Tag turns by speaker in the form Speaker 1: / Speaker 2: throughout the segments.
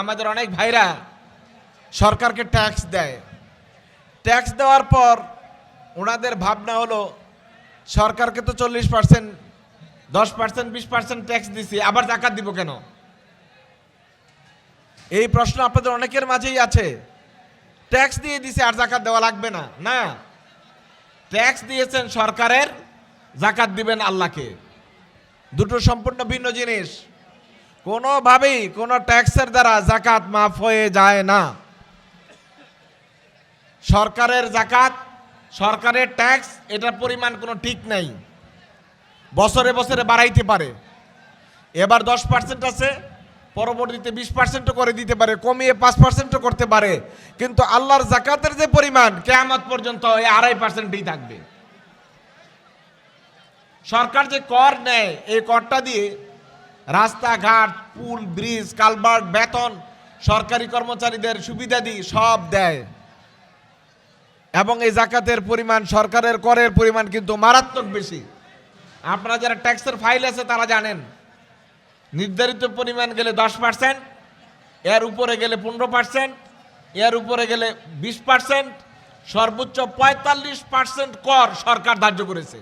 Speaker 1: আমাদের অনেক ভাইরা সরকারকে ট্যাক্স দেয়। ট্যাক্স দেওয়ার পর ওনাদের ভাবনা হলো, সরকারকে তো চল্লিশ পার্সেন্ট দশ পার্সেন্ট বিশ পার্সেন্ট ট্যাক্স দিছি, আবার জাকাত দিব কেন? এই প্রশ্ন আপনাদের অনেকের মাঝেই আছে। ট্যাক্স দিয়ে দিছে আর জাকাত দেওয়া লাগবে না না। ট্যাক্স দিয়েছেন সরকারের, জাকাত দিবেন আল্লাহকে। দুটো সম্পূর্ণ ভিন্ন জিনিস। কোনোভাবেই কোনো ট্যাক্সের দ্বারা জাকাত মাফ হয়ে যায় না। সরকারের জাকাত, সরকারের ট্যাক্স, এটার পরিমাণ কোনো ঠিক নাই। বছরে বছরে বাড়াইতে পারে। এবার দশ পার্সেন্ট আছে, পরবর্তীতে বিশ পার্সেন্টও করে দিতে পারে, কমিয়ে পাঁচ পার্সেন্টও করতে পারে। কিন্তু আল্লাহর জাকাতের যে পরিমাণ, কেয়ামত পর্যন্ত এই আড়াই পার্সেন্টই থাকবে। সরকার যে কর নেয়, এই করটা দিয়ে রাস্তাঘাট, পুল, ব্রিজ, কালভার্ট, বেতন, সরকারি কর্মচারীদের সুবিধা সুবিধাদি সব দেয়। এবং এই জাকাতের পরিমাণ, সরকারের করের পরিমাণ কিন্তু মারাত্মক বেশি। আপনারা যারা ট্যাক্সের ফাইল আছে, তারা জানেন। নির্ধারিত পরিমাণ গেলে দশ পার্সেন্ট, এর উপরে গেলে পনেরো পার্সেন্ট, এর উপরে গেলে বিশ পার্সেন্ট, সর্বোচ্চ পঁয়তাল্লিশ পার্সেন্ট কর সরকার ধার্য করেছে।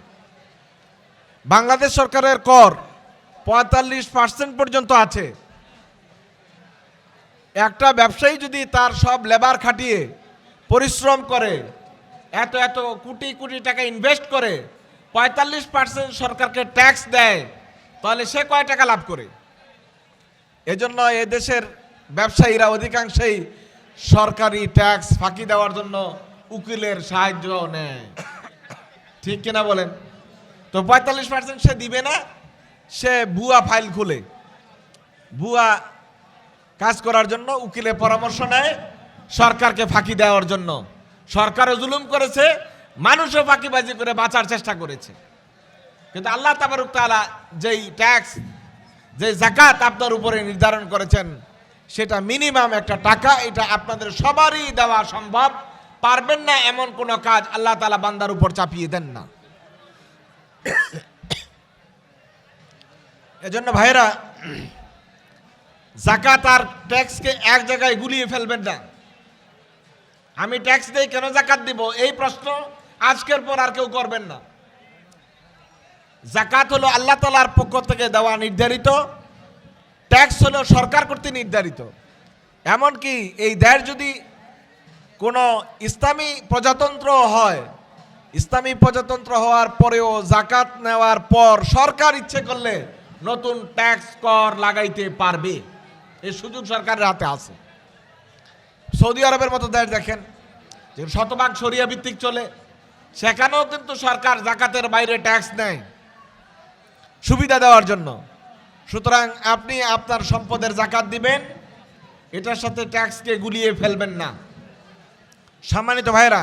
Speaker 1: বাংলাদেশ সরকারের কর পঁয়তাল্লিশ পার্সেন্ট পর্যন্ত আছে। একটা ব্যবসায়ী যদি তার সব লেবার খাটিয়ে পরিশ্রম করে, এত এত কোটি কোটি টাকা ইনভেস্ট করে, পঁয়তাল্লিশ পার্সেন্ট সরকারকে ট্যাক্স দেয়, তাহলে সে কয় টাকা লাভ করে? এজন্য এদেশের ব্যবসায়ীরা অধিকাংশই সরকারি ট্যাক্স ফাঁকি দেওয়ার জন্য উকিলের সাহায্য নেয়। ঠিক কিনা বলেন? তো পঁয়তাল্লিশ পার্সেন্ট সে দিবে না? সে ভুয়া ফাইল খুলে। ভুয়া কাজ করার জন্য উকিলের পরামর্শ নেয়, সরকারকে ফাঁকি দেওয়ার জন্য। সরকারও জুলুম করেছে, মানুষও ফাঁকিবাজি করে বাঁচার চেষ্টা করেছে। কিন্তু আল্লাহ তাবারুক তাআলা যেই ট্যাক্স যে জাকাত আপনার উপরে নির্ধারণ করেছেন, সেটা মিনিমাম একটা টাকা, এটা আপনাদের সবারই দেওয়া সম্ভব। পারবেন না এমন কোনো কাজ আল্লাহ তালা বান্দার উপর চাপিয়ে দেন না। এজন্য ভাইরা জাকাত আর ট্যাক্সকে এক জায়গায় গুলিয়ে ফেলবেন না। আমি ট্যাক্স দেই কেন জাকাত দিব? এই প্রশ্ন আজকের পর আর কেউ করবেন না। জাকাত হলো আল্লাহ তালার পক্ষ থেকে দেওয়া নির্ধারিত, ট্যাক্স হলো সরকার কর্তৃক নির্ধারিত। এমনকি এই দেশ যদি কোনো ইসলামী প্রজাতন্ত্র হয়, ইসলামী প্রজাতন্ত্র হওয়ার পরেও জাকাত নেওয়ার পর সরকার ইচ্ছে করলে নতুন ট্যাক্স কর লাগাইতে পারবে। এই সুযোগ সরকারের হাতে আছে। সৌদি আরবের মতো দেশ দেখেন, যে শতভাগ সরিয়া ভিত্তিক চলে, সেখানেও কিন্তু সরকার জাকাতের বাইরে ট্যাক্স নেয়। সুবিধা দেওয়ার জন্য। সুতরাং আপনি আপনার সম্পদের জাকাত দিবেন, এটার সাথে ট্যাক্সকে গুলিয়ে ফেলবেন না। সম্মানিত ভাইরা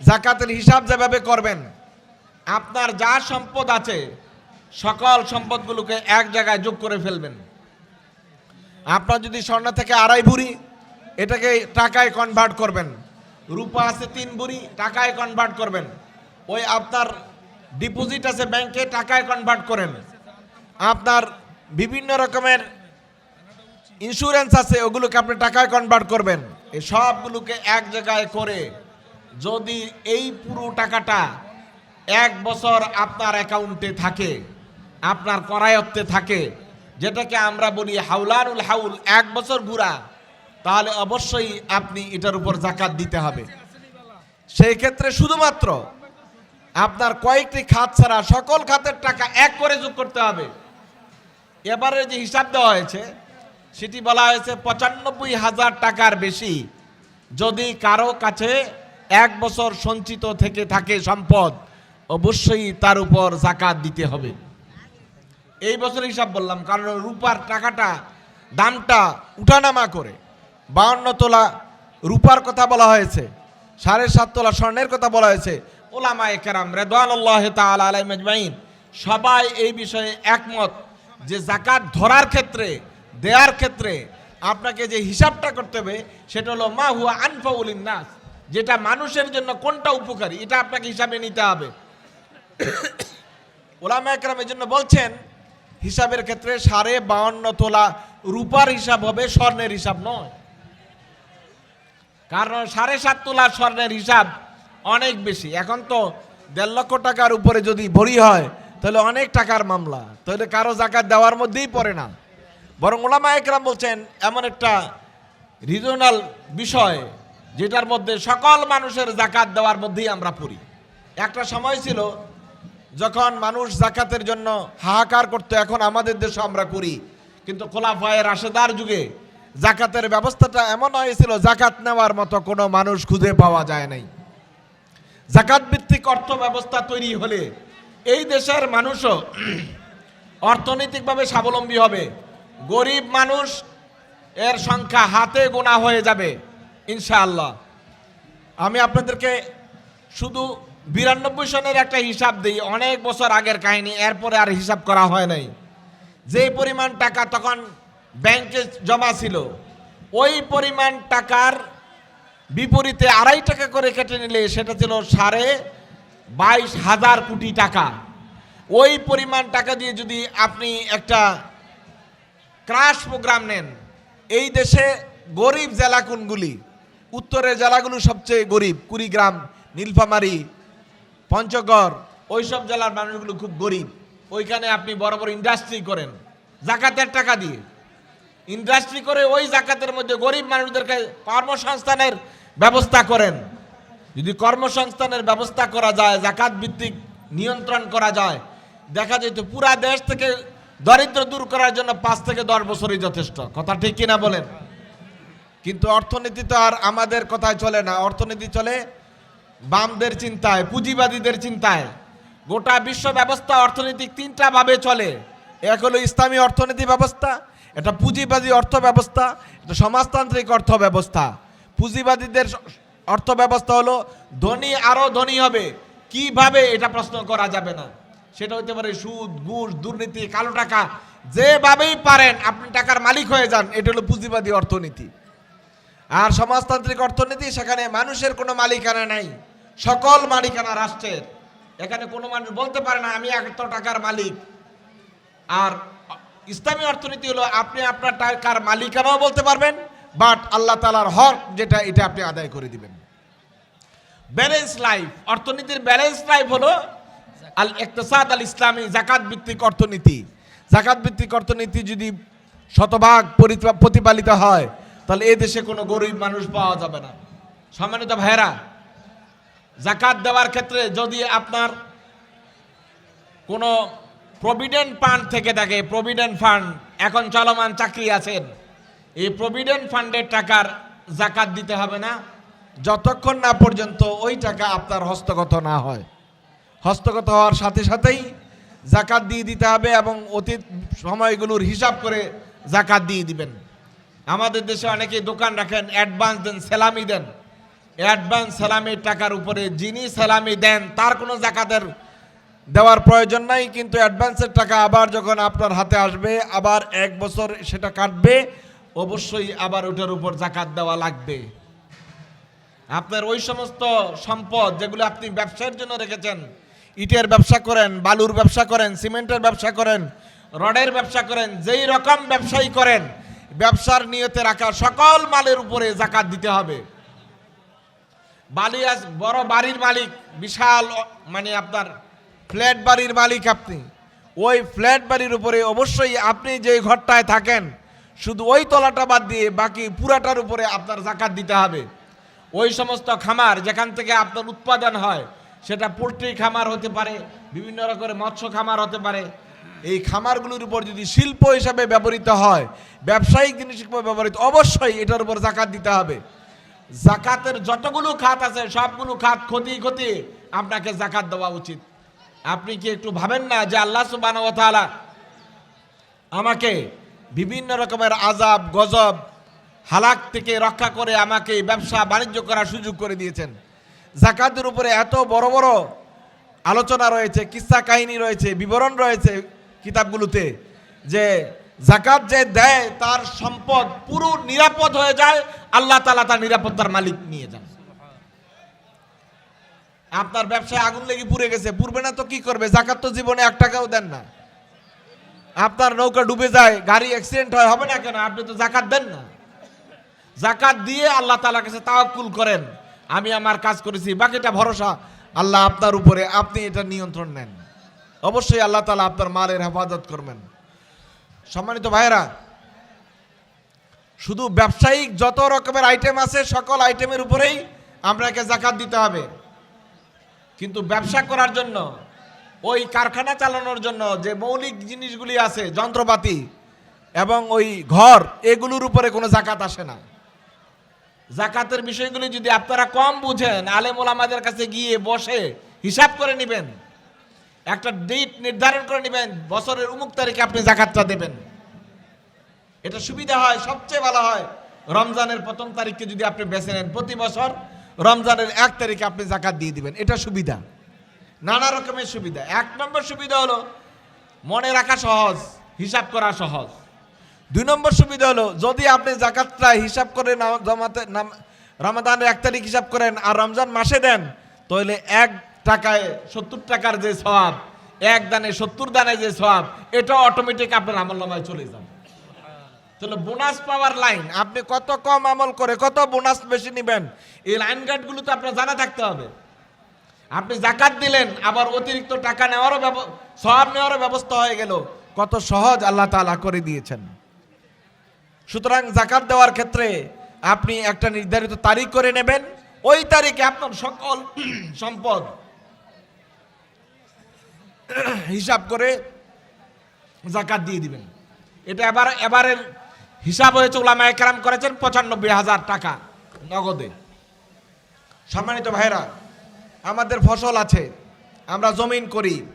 Speaker 1: জাকাতের হিসাব যেভাবে করবেন, আপনার যা সম্পদ আছে সকল সম্পদগুলোকে এক জায়গায় যোগ করে ফেলবেন। আপনার যদি স্বর্ণ থেকে আড়াই ভুরি, এটাকে টাকায় কনভার্ট করবেন। রূপা আছে তিন ভুরি, টাকায় কনভার্ট করবেন। ওই আপনার ডিপোজিট আছে ব্যাংকে টাকায় কনভার্ট করেন। আপনার বিভিন্ন রকমের ইন্স্যুরেন্স আছে, ওগুলোকে আপনি টাকায় কনভার্ট করবেন। এই সবগুলোকে এক জায়গায় করে যদি এই পুরো টাকাটা এক বছর আপনার অ্যাকাউন্টে থাকে আপনার করায়ত্তে থাকে। যেটাকে আমরা বলি হাউলানুল হাউল, এক বছর ঘুরা তাহলে অবশ্যই আপনি এটার উপর জাকাত দিতে হবে। সেই ক্ষেত্রে শুধুমাত্র আপনার কয়েকটি খাত ছাড়া সকল খাতের টাকা এক করে যোগ করতে হবে। এবারে যে হিসাব দেওয়া হয়েছে, সেটি বলা হয়েছে পঁচানব্বই হাজার টাকার বেশি যদি কারও কাছে এক বছর সঞ্চিত থেকে থাকে সম্পদ, অবশ্যই তার উপর জাকাত দিতে হবে। এই বছর হিসাব বললাম, কারণ রূপার টাকাটা, দামটা উঠানামা করে। বাউন্ন তোলা রূপার কথা বলা হয়েছে, সাড়ে সাত তোলা স্বর্ণের কথা বলা হয়েছে। ওলামা একরাম রেদানুল্লাহ আজমাইন সবাই এই বিষয়ে একমত যে জাকাত ধরার ক্ষেত্রে দেওয়ার ক্ষেত্রে আপনাকে যে হিসাবটা করতে হবে, সেটা হলো মা হুয়া আনফাউলিন নাস যেটা মানুষের জন্য কোনটা উপকারী, এটা আপনাকে হিসাবে নিতে হবে। ওলামা একরাম এই জন্য বলছেন হিসাবের ক্ষেত্রে সাড়ে বাউন্ন তোলা রূপার হিসাব হবে স্বর্ণের হিসাব নয়। কারণ সাড়ে সাত তোলা স্বর্ণের হিসাব অনেক বেশি। এখন তো দেড় লক্ষ টাকার উপরে যদি ভরি হয়, তাহলে অনেক টাকার মামলা। তাহলে কারও জাকাত দেওয়ার মধ্যেই পড়ে না। বরং ওলামা একরাম বলছেন, এমন একটা রিজনাল বিষয় যেটার মধ্যে সকল মানুষের জাকাত দেওয়ার মধ্যেই আমরা পড়ি। একটা সময় ছিল যখন মানুষ জাকাতের জন্য হাহাকার করতো, এখন আমাদের দেশে আমরা করি। কিন্তু খোলাফায়ের রাশেদার যুগে জাকাতের ব্যবস্থাটা এমন হয়েছিল, জাকাত নেওয়ার মতো কোনো মানুষ খুঁজে পাওয়া যায় নাই। জাকাত ভিত্তিক অর্থ ব্যবস্থা তৈরি হলে এই দেশের মানুষও অর্থনৈতিকভাবে স্বাবলম্বী হবে। গরিব মানুষ এর সংখ্যা হাতে গোনা হয়ে যাবে, ইনশাআল্লাহ। আমি আপনাদেরকে শুধু বিরানব্বই সনের একটা হিসাব দিই, অনেক বছর আগের কাহিনী, এরপরে আর হিসাব করা হয় নাই। যে পরিমাণ টাকা তখন ব্যাংকে জমা ছিল, ওই পরিমাণ টাকার বিপরীতে আড়াই টাকা করে কেটে নিলে সেটা ছিল সাড়ে বাইশ হাজার কোটি টাকা। ওই পরিমাণ টাকা দিয়ে যদি আপনি একটা ক্রাশ প্রোগ্রাম নেন, এই দেশে গরিব জেলা কোনগুলি? উত্তরের জেলাগুলো সবচেয়ে গরিব, কুড়িগ্রাম, নীলফামারী পঞ্চগড়। ওইসব জেলার মানুষগুলো খুব গরিব। ওইখানে আপনি বড় বড় ইন্ডাস্ট্রি করেন, জাকাতের টাকা দিয়ে। ইন্ডাস্ট্রি করে ওই জাকাতের মধ্যে গরিব মানুষদেরকে কর্মসংস্থানের ব্যবস্থা করেন। যদি কর্মসংস্থানের ব্যবস্থা করা যায়, জাকাত ভিত্তিক নিয়ন্ত্রণ করা যায়, দেখা যেত পুরা দেশ থেকে দরিদ্র দূর করার জন্য পাঁচ থেকে দশ বছরই যথেষ্ট। কথা ঠিক কিনা বলেন? কিন্তু অর্থনীতি তো আর আমাদের কথায় চলে না। অর্থনীতি চলে বামদের চিন্তায়, পুঁজিবাদীদের চিন্তায়। গোটা বিশ্ব ব্যবস্থা অর্থনৈতিক তিনটা ভাবে চলে। এক হলো ইসলামী অর্থনীতি ব্যবস্থা, এটা পুঁজিবাদী অর্থ ব্যবস্থা, এটা সমাজতান্ত্রিক অর্থ ব্যবস্থা। পুঁজিবাদীদের অর্থ ব্যবস্থা হলো ধনী আরও ধনী হবে। কীভাবে এটা প্রশ্ন করা যাবে না? সেটা হতে পারে সুদ, ঘুষ, দুর্নীতি, কালো টাকা, যেভাবেই পারেন আপনি টাকার মালিক হয়ে যান, এটা হলো পুঁজিবাদী অর্থনীতি। আর সমাজতান্ত্রিক অর্থনীতি, সেখানে মানুষের কোনো মালিকানা নাই। সকল মালিকানা রাষ্ট্রের। এখানে কোনো মানুষ বলতে পারে না, আমি এত টাকার মালিক। আর ইসলামী অর্থনীতি হলো, আপনি আপনার টাকার মালিকানাও বলতে পারবেন, বাট আল্লাহ তালার হক যেটা, এটা আপনি আদায় করে দিবেন। ব্যালেন্স লাইফ, অর্থনীতির ব্যালেন্স লাইফ হলো আল ইকতেসাদ আল ইসলামী জাকাত ভিত্তিক অর্থনীতি। জাকাত ভিত্তিক অর্থনীতি যদি শতভাগ প্রতিপালিত হয়, তাহলে এই দেশে কোনো গরিব মানুষ পাওয়া যাবে না। সম্মানিত ভাইয়েরা জাকাত দেওয়ার ক্ষেত্রে যদি আপনার কোনো প্রভিডেন্ট ফান্ড থেকে থাকে প্রভিডেন্ট ফান্ড এখন চলমান চাকরি আছেন, এই প্রভিডেন্ট ফান্ডের টাকার জাকাত দিতে হবে না। যতক্ষণ না পর্যন্ত ওই টাকা আপনার হস্তগত না হয়। হস্তগত হওয়ার সাথে সাথেই জাকাত দিয়ে দিতে হবে এবং অতীত সময়গুলোর হিসাব করে জাকাত দিয়ে দিবেন। আমাদের দেশে অনেকে দোকান রাখেন অ্যাডভান্স দেন সেলামি দেন। অ্যাডভান্স সেলামির টাকার উপরে, যিনি সেলামি দেন, তার কোনো জাকাতের দেওয়ার প্রয়োজন নাই, কিন্তু অ্যাডভান্সের টাকা আবার যখন আপনার হাতে আসবে, আবার এক বছর সেটা কাটবে, অবশ্যই আবার ওটার উপর জাকাত দেওয়া লাগবে। আপনার ওই সমস্ত সম্পদ যেগুলো আপনি ব্যবসার জন্য রেখেছেন, ইটের ব্যবসা করেন, বালুর ব্যবসা করেন, সিমেন্টের ব্যবসা করেন, রডের ব্যবসা করেন, যেই রকম ব্যবসায়ী করেন, ব্যবসার নিয়তে রাখা সকল মালের উপরে জাকাত দিতে হবে। বালিয়াস বড় বাড়ির মালিক, বিশাল মানে আপনার ফ্ল্যাট বাড়ির মালিক আপনি। ওই ফ্ল্যাট বাড়ির উপরে অবশ্যই আপনি যে ঘরটায় থাকেন, শুধু ওই তলাটা বাদ দিয়ে বাকি পুরাটার উপরে আপনার জাকাত দিতে হবে। ওই সমস্ত খামার যেখান থেকে আপনার উৎপাদন হয়, সেটা পোলট্রি খামার হতে পারে, বিভিন্ন রকমের মৎস্য খামার হতে পারে। এই খামারগুলোর উপর যদি শিল্প হিসাবে ব্যবহৃত হয়, ব্যবসায়িক জিনিস হিসেবে ব্যবহৃত, অবশ্যই এটার উপর জাকাত দিতে হবে। জাকাতের যতগুলো খাত আছে, সবগুলো খাত ক্ষতি ক্ষতি আপনাকে জাকাত দেওয়া উচিত। আপনি কি একটু ভাবেন না যে আল্লাহ সুবাহ আমাকে বিভিন্ন রকমের আজাব গজব, হালাক থেকে রক্ষা করে আমাকে ব্যবসা বাণিজ্য করার সুযোগ করে দিয়েছেন? জাকাতের উপরে এত বড় বড় আলোচনা রয়েছে কিস্সা কাহিনী রয়েছে, বিবরণ রয়েছে কিতাবগুলোতে যে জাকাত যে দেয়, তার সম্পদ পুরো নিরাপদ হয়ে যায়, আল্লাহ তালা তার নিরাপত্তার মালিক নিয়ে যান। আপনার ব্যবসায় আগুন লেগে পুড়ে গেছে, পুড়বে না তো কি করবে? জাকাত তো জীবনে এক টাকাও দেন না। আপনার নৌকা ডুবে যায়, গাড়ি অ্যাক্সিডেন্ট হয়, হবে না কেন? আপনি তো জাকাত দেন না। জাকাত দিয়ে আল্লাহ তালার কাছে তাওয়াক্কুল করেন, আমি আমার কাজ করেছি, বাকিটা ভরসা। আল্লাহ আপনার উপরে, আপনি এটা নিয়ন্ত্রণ নেন। অবশ্যই আল্লাহ তালা আপনার মালের হেফাজত করবেন। সম্মানিত ভাইরা শুধু ব্যবসায়িক যত রকমের আইটেম আছে, সকল আইটেমের উপরেই আপনাকে জাকাত দিতে হবে। কিন্তু ব্যবসা করার জন্য, ওই কারখানা চালানোর জন্য যে মৌলিক জিনিসগুলি আছে, যন্ত্রপাতি এবং ওই ঘর, এগুলোর উপরে কোনো জাকাত আসে না। জাকাতের বিষয়গুলি যদি আপনারা কম বুঝেন, আলেম ওলামাদের কাছে গিয়ে বসে হিসাব করে নেবেন। একটা ডেট নির্ধারণ করে নেবেন, বছরের উমুক তারিখে আপনি জাকাতটা দেবেন। এটা সুবিধা হয়, সবচেয়ে ভালো হয়। রমজানের প্রথম তারিখকে যদি আপনি বেছে নেন, প্রতি বছর রমজানের এক তারিখে আপনি জাকাত দিয়ে দিবেন। এটা সুবিধা। নানা রকমের সুবিধা। এক নম্বর সুবিধা হলো, মনে রাখা সহজ, হিসাব করা সহজ। দুই নম্বর সুবিধা হলো, যদি আপনি জাকাতটা হিসাব করে জমাতে রমাদানের এক তারিখ হিসাব করেন আর রমজান মাসে দেন, তাহলে এক টাকায় সত্তর টাকার যে সওয়াব, এক দানে সত্তর দানে যে সওয়াব, এটা অটোমেটিক আপনার আমল নামায় চলে যাবে। তাহলে বোনাস পাওয়ার লাইন আপনি কত কম আমল করে কত বোনাস বেশি নেবেন, এই লাইন গার্ডগুলো তো আপনার জানা থাকতে হবে। আপনি জাকাত দিলেন, আবার অতিরিক্ত টাকা নেওয়ারও সওয়াব নেওয়ারও ব্যবস্থা হয়ে গেল। কত সহজ আল্লাহ তাআলা করে দিয়েছেন। সুতরাং জাকাত দেওয়ার ক্ষেত্রে আপনি একটা নির্ধারিত তারিখ করে নেবেন। ওই তারিখে আপনার সকল সম্পদ হিসাব করে জাকাত দিয়ে দিবেন। এটা এবার, এবারের হিসাব হয়েছে ওলামা একরাম করেছেন পঁচানব্বই হাজার টাকা নগদে। সম্মানিত ভাইরা আমাদের ফসল আছে, আমরা জমিন করি,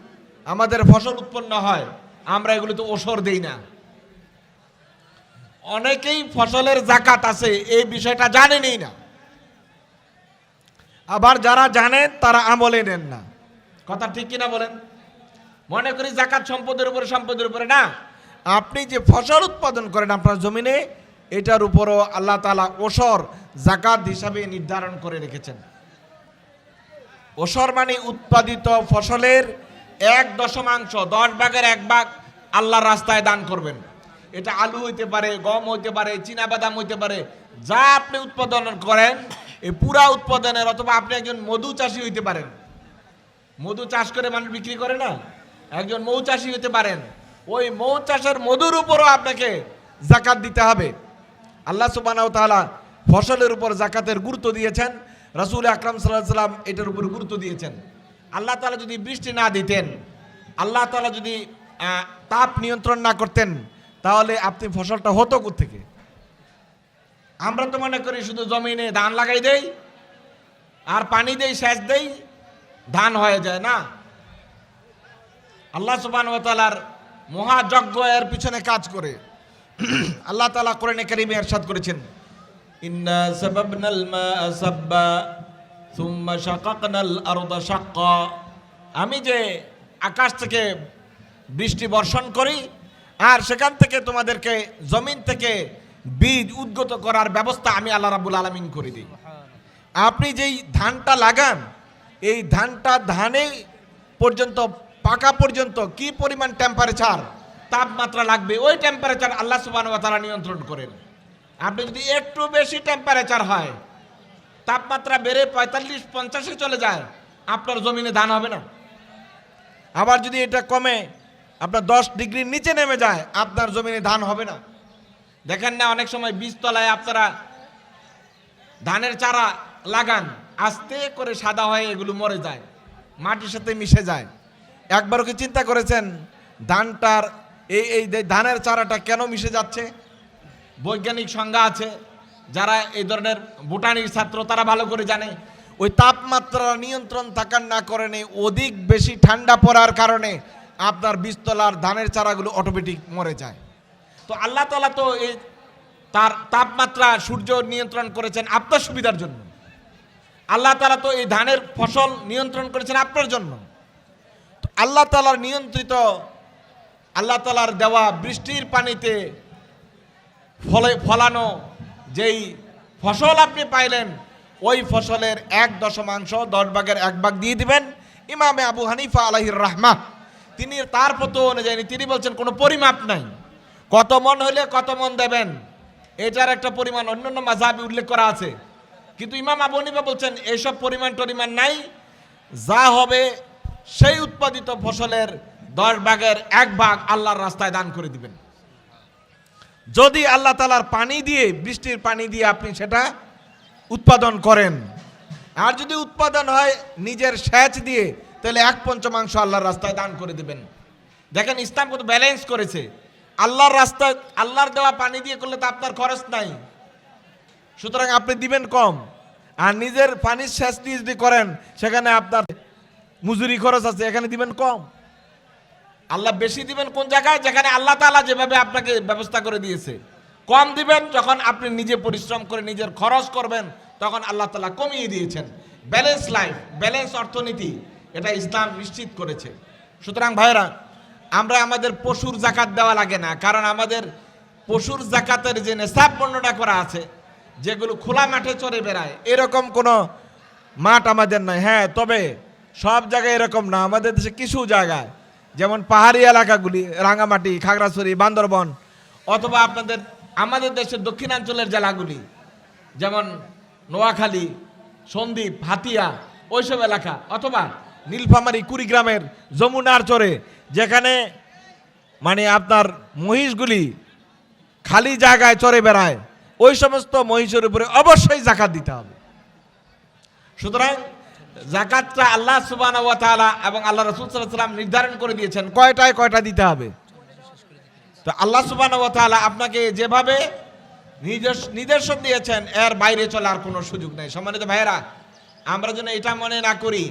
Speaker 1: আমাদের ফসল উৎপন্ন হয়, আমরা এগুলোতে ওসর দেই না। অনেকেই ফসলের জাকাত আছে, এই বিষয়টা জানেনই না। আবার যারা জানেন তারা আমলে নেন না। কথা ঠিক কিনা বলেন? মনে করি জাকাত সম্পদের উপরে সম্পদের উপরে না। আপনি যে ফসল উৎপাদন করেন আপনার জমিনে, এটার উপরও আল্লাহ তালা ওসর জাকাত হিসাবে নির্ধারণ করে রেখেছেন। ওসর মানে উৎপাদিত ফসলের এক দশমাংশ, দশ ভাগের এক ভাগ আল্লাহর রাস্তায় দান করবেন। এটা আলু হইতে পারে, গম হইতে পারে, চীনা বাদাম হইতে পারে, যা আপনি উৎপাদন করেন, এই পুরা উৎপাদনের অথবা আপনি একজন মধু চাষি হইতে পারেন। মধু চাষ করে মানুষ বিক্রি করে না? একজন মৌ চাষি হতে পারেন। ওই মৌ চাষের মধুর উপরও আপনাকে জাকাত দিতে হবে। আল্লাহ সুবাহ তাআলা ফসলের উপর জাকাতের গুরুত্ব দিয়েছেন। রাসূল আকরাম সাল্লাম এটার উপর গুরুত্ব দিয়েছেন। আল্লাহ তালা যদি বৃষ্টি না দিতেন, আল্লাহ তালা যদি তাপ নিয়ন্ত্রণ না করতেন, তাহলে আপনি ফসলটা হতো থেকে আমরা তো মনে করি শুধু জমিনে ধান লাগাই দেই, আর পানি দেই, সেচ দেই, ধান হয়ে যায় না। আল্লাহ সুবান তালার মহাযজ্ঞ এর পিছনে কাজ করে। আল্লাহ তালা কোরআনে কারিমে এরশাদ করেছেন আমি যে আকাশ থেকে বৃষ্টি বর্ষণ করি, আর সেখান থেকে তোমাদেরকে জমিন থেকে বীজ উদ্গত করার ব্যবস্থা আমি আল্লাহ রাবুল আলামিন করে দিই। আপনি যেই ধানটা লাগান, এই ধানটা ধানে পর্যন্ত পাকা পর্যন্ত কি পরিমাণ টেম্পারেচার তাপমাত্রা লাগবে। ওই টেম্পারেচার আল্লাহ সুবাহ তারা নিয়ন্ত্রণ করেন। আপনি যদি একটু বেশি টেম্পারেচার হয়, তাপমাত্রা বেড়ে পঁয়তাল্লিশ, পঞ্চাশে চলে যায়, আপনার জমিনে ধান হবে না। আবার যদি এটা কমে, আপনার দশ ডিগ্রির নিচে নেমে যায়, আপনার জমিনে ধান হবে না। দেখেন না, অনেক সময় বীজতলায় আপনারা ধানের চারা লাগান, আস্তে করে সাদা হয়ে এগুলো মরে যায়, মাটির সাথে মিশে যায়। একবারও কি চিন্তা করেছেন? ধানটার এই এই ধানের চারাটা কেন মিশে যাচ্ছে? বৈজ্ঞানিক সংজ্ঞা আছে যারা এই ধরনের বোটানির ছাত্র তারা ভালো করে জানে। ওই তাপমাত্রা নিয়ন্ত্রণ থাকার না কারণে অধিক বেশি ঠান্ডা পড়ার কারণে আপনার বীজতলার ধানের চারাগুলো অটোমেটিক মরে যায়। তো আল্লাহ তালা তো এই তার তাপমাত্রা সূর্য নিয়ন্ত্রণ করেছেন আপনার সুবিধার জন্য। আল্লাহ তালা তো এই ধানের ফসল নিয়ন্ত্রণ করেছেন আপনার জন্য। আল্লাহ তালার নিয়ন্ত্রিত, আল্লাহ তালার দেওয়া বৃষ্টির পানিতে ফলে, ফলানো যেই ফসল আপনি পাইলেন, ওই ফসলের এক দশমাংশ দশ ভাগের এক ভাগ দিয়ে দিবেন। ইমামে আবু হানিফা আলাহির রাহমা, তিনি তার পতো অনুযায়ী, তিনি বলছেন, কোনো পরিমাপ নাই। কত মন হলে কত মন দেবেন? এটার একটা পরিমাণ, অন্যান্য মাঝাবি উল্লেখ করা আছে। কিন্তু ইমাম আবু হানিফা বলছেন এইসব পরিমাণ টরিমাণ নাই। যা হবে সেই উৎপাদিত ফসলের দশ ভাগের এক ভাগ আল্লাহর রাস্তায় দান করে দিবেন। যদি আল্লাহ তালার পানি দিয়ে, বৃষ্টির পানি দিয়ে আপনি সেটা উৎপাদন করেন, আর যদি উৎপাদন হয় নিজের সেচ দিয়ে, তাহলে এক পঞ্চমাংশ আল্লাহর রাস্তায় দান করে দিবেন। দেখেন ইসলাম কত ব্যালেন্স করেছে। আল্লাহর রাস্তায় আল্লাহর দেওয়া পানি দিয়ে করলে তো আপনার খরচ নাই। সুতরাং আপনি দিবেন কম, আর নিজের পানির সেচ দিয়ে যদি করেন, সেখানে আপনার মজুরি খরচ আছে, এখানে দিবেন কম। আল্লাহ বেশি দিবেন কোন জায়গায়? যেখানে আল্লাহ তাআলা যেভাবে আপনাকে ব্যবস্থা করে দিয়েছে। কম দিবেন, যখন আপনি নিজে পরিশ্রম করে নিজের খরচ করবেন, তখন আল্লাহ তাআলা কমিয়ে দিয়েছেন। ব্যালেন্স লাইফ ব্যালেন্স অর্থনীতি, এটা ইসলাম নিশ্চিত করেছে। সুতরাং ভাইরা আমরা আমাদের পশুর জাকাত দেওয়া লাগে না, কারণ আমাদের পশুর জাকাতের যে নেশাব বর্ণনা করা আছে, যেগুলো খোলা মাঠে চড়ে বেড়ায়, এরকম কোনো মাঠ আমাদের নয় হ্যাঁ তবে সব জায়গায় এরকম না। আমাদের দেশে কিছু জায়গায়, যেমন পাহাড়ি এলাকাগুলি, রাঙামাটি, খাগড়াছড়ি, বান্দরবন, অথবা আপনাদের, আমাদের দেশের দক্ষিণাঞ্চলের জেলাগুলি, যেমন নোয়াখালী, সন্দ্বীপ, হাতিয়া, ওইসব এলাকা, অথবা নীলফামারী, কুড়িগ্রামের যমুনার চরে, যেখানে মানে আপনার মহিষগুলি খালি জায়গায় চরে বেড়ায়, ওই সমস্ত মহিষের উপরে অবশ্যই জাকাত দিতে হবে। সুতরাং জাকাতটা আল্লাহ সুবাহ এবং আল্লাহ রসুল সাল্লাম নির্ধারণ করে দিয়েছেন। কয়টায় কয়টা দিতে হবে? তো আল্লাহ সুবাহ আপনাকে যেভাবে নির্দেশন দিয়েছেন, এর বাইরে চলার কোনো সুযোগ নেই। সম্মানিত ভাইয়েরা, আমরা যেন এটা মনে না করি,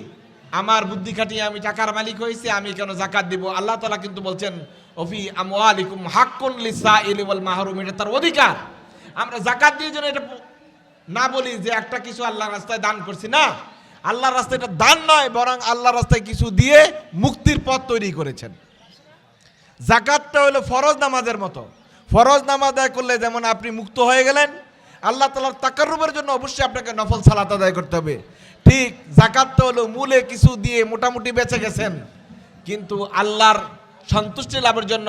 Speaker 1: আমার বুদ্ধি খাটিয়ে আমি টাকার মালিক হয়েছি, আমি কেন জাকাত দিব? আল্লাহ তালা কিন্তু বলছেন, অফি আমওয়ালিকুম হাক্কুন লিসা ইলিওয়াল মাহরুম এটা তার অধিকার। আমরা জাকাত দিয়ে যেন এটা না বলি যে একটা কিছু আল্লাহর রাস্তায় দান করছি, না। আল্লাহর রাস্তায় এটা দান নয়, বরং আল্লাহর রাস্তায় কিছু দিয়ে মুক্তির পথ তৈরি করেছেন। জাকাতটা হলো ফরজ নামাজের মতো। ফরজ নামাজ আদায় করলে যেমন আপনি মুক্ত হয়ে গেলেন, আল্লাহ তালার তাকারুবের জন্য অবশ্যই আপনাকে নফল সালাত আদায় করতে হবে। ঠিক, জাকাতটা হলো মূলে কিছু দিয়ে মোটামুটি বেঁচে গেছেন, কিন্তু আল্লাহর সন্তুষ্টি লাভের জন্য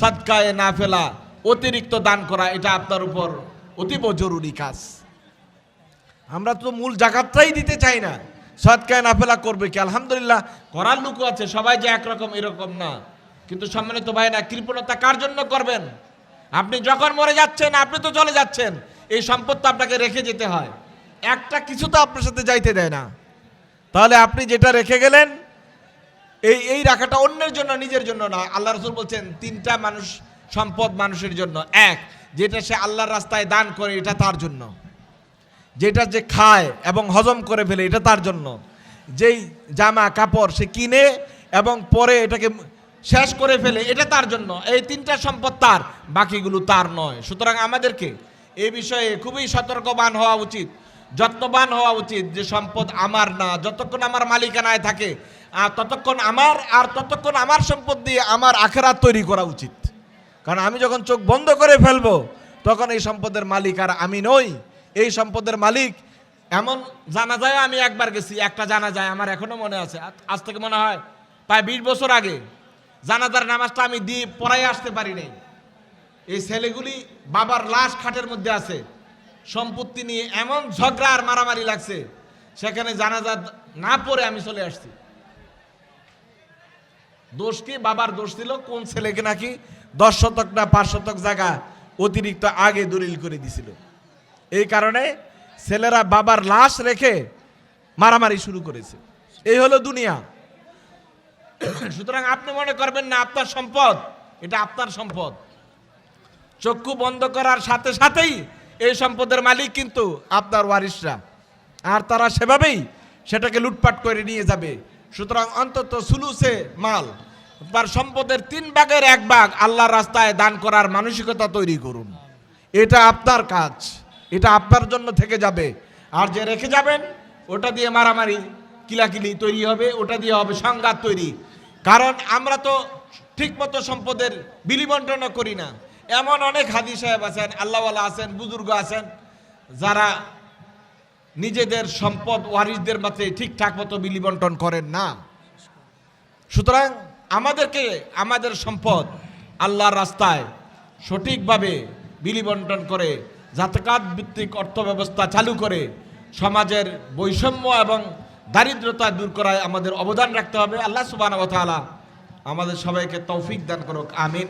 Speaker 1: সৎকায়ে না ফেলা, অতিরিক্ত দান করা, এটা আপনার উপর অতীব জরুরি কাজ। আমরা তো মূল জাকাতটাই দিতে চাই না। সৎকায় নাফেলা করবে কি? আলহামদুলিল্লাহ করার লোকও আছে, সবাই যে একরকম এরকম না। কিন্তু সম্মানিত ভাই না কৃপণতা কার জন্য করবেন? আপনি যখন মরে যাচ্ছেন, আপনি তো চলে যাচ্ছেন, এই সম্পদ তো আপনাকে রেখে যেতে হয়। একটা কিছু তো আপনার সাথে যাইতে দেয় না। তাহলে আপনি যেটা রেখে গেলেন, এই এই রাখাটা অন্যের জন্য, নিজের জন্য না। আল্লাহ রসুল বলছেন, তিনটা মানুষ সম্পদ মানুষের জন্য। এক, যেটা সে আল্লাহর রাস্তায় দান করে, এটা তার জন্য। যেটা যে খায় এবং হজম করে ফেলে, এটা তার জন্য। যেই জামা, কাপড় সে কিনে এবং পরে এটাকে শেষ করে ফেলে, এটা তার জন্য। এই তিনটা সম্পদ তার, বাকিগুলো তার নয়। সুতরাং আমাদেরকে এই বিষয়ে খুবই সতর্কবান হওয়া উচিত, যত্নবান হওয়া উচিত যে সম্পদ আমার না, যতক্ষণ আমার মালিকানায় থাকে, আর ততক্ষণ আমার, আর ততক্ষণ আমার সম্পদ দিয়ে আমার আখেরাত তৈরি করা উচিত। কারণ আমি যখন চোখ বন্ধ করে ফেলব, তখন এই সম্পদের মালিক আর আমি নই। এই সম্পদের মালিক। এমন জানা যায়, আমি একবার গেছি, একটা জানা যায়, আমার এখনও মনে আছে। আজ- থেকে মনে হয় প্রায় বিশ বছর আগে জানাজার নামাজটা আমি দিয়ে পড়াই আসতে পারি নাই। এই ছেলেগুলি বাবার লাশ খাটের মধ্যে আছে। সম্পত্তি নিয়ে এমন ঝগড়া আর মারামারি লাগছে, সেখানে জানাজা না পড়ে আমি চলে আসছি। দোষ কি? বাবার দোষ দিল কোন ছেলেকে নাকি দশ শতক না পাঁচ শতক জায়গা অতিরিক্ত আগে দলিল করে দিছিল। এই কারণে ছেলেরা বাবার লাশ রেখে মারামারি শুরু করেছে। এই হলো দুনিয়া। সুতরাং আপনি মনে করবেন না, আপনার সম্পদ, এটা আপনার সম্পদ। চক্ষু বন্ধ করার সাথে সাথেই এই সম্পদের মালিক কিন্তু আপনার ওয়ারিসরা আর তারা সেভাবেই সেটাকে লুটপাট করে নিয়ে যাবে। সুতরাং অন্তত সুলুসে মাল, তার সম্পদের তিন ভাগের এক ভাগ আল্লাহর রাস্তায় দান করার মানসিকতা তৈরি করুন। এটা আপনার কাজ। এটা আপনার জন্য থেকে যাবে। আর যে রেখে যাবেন, ওটা দিয়ে মারামারি, কিলাকিলি তৈরি হবে, ওটা দিয়ে হবে সংঘাত তৈরি। কারণ আমরা তো ঠিকমতো সম্পদের বিলি বন্টনও করি না। এমন অনেক হাদি সাহেব আছেন, আল্লাহওয়ালা আছেন, বুজুর্গ আছেন, যারা নিজেদের সম্পদ ওয়ারিসদের মাঝে ঠিকঠাক মতো বিলি বন্টন করেন না। সুতরাং আমাদেরকে আমাদের সম্পদ আল্লাহর রাস্তায় সঠিকভাবে বিলি বন্টন করে জাতকাত ভিত্তিক অর্থ ব্যবস্থা চালু করে সমাজের বৈষম্য এবং দারিদ্রতা দূর করায় আমাদের অবদান রাখতে হবে। আল্লাহ সুবাহ আমাদের সবাইকে তৌফিক দান করুক। আমিন।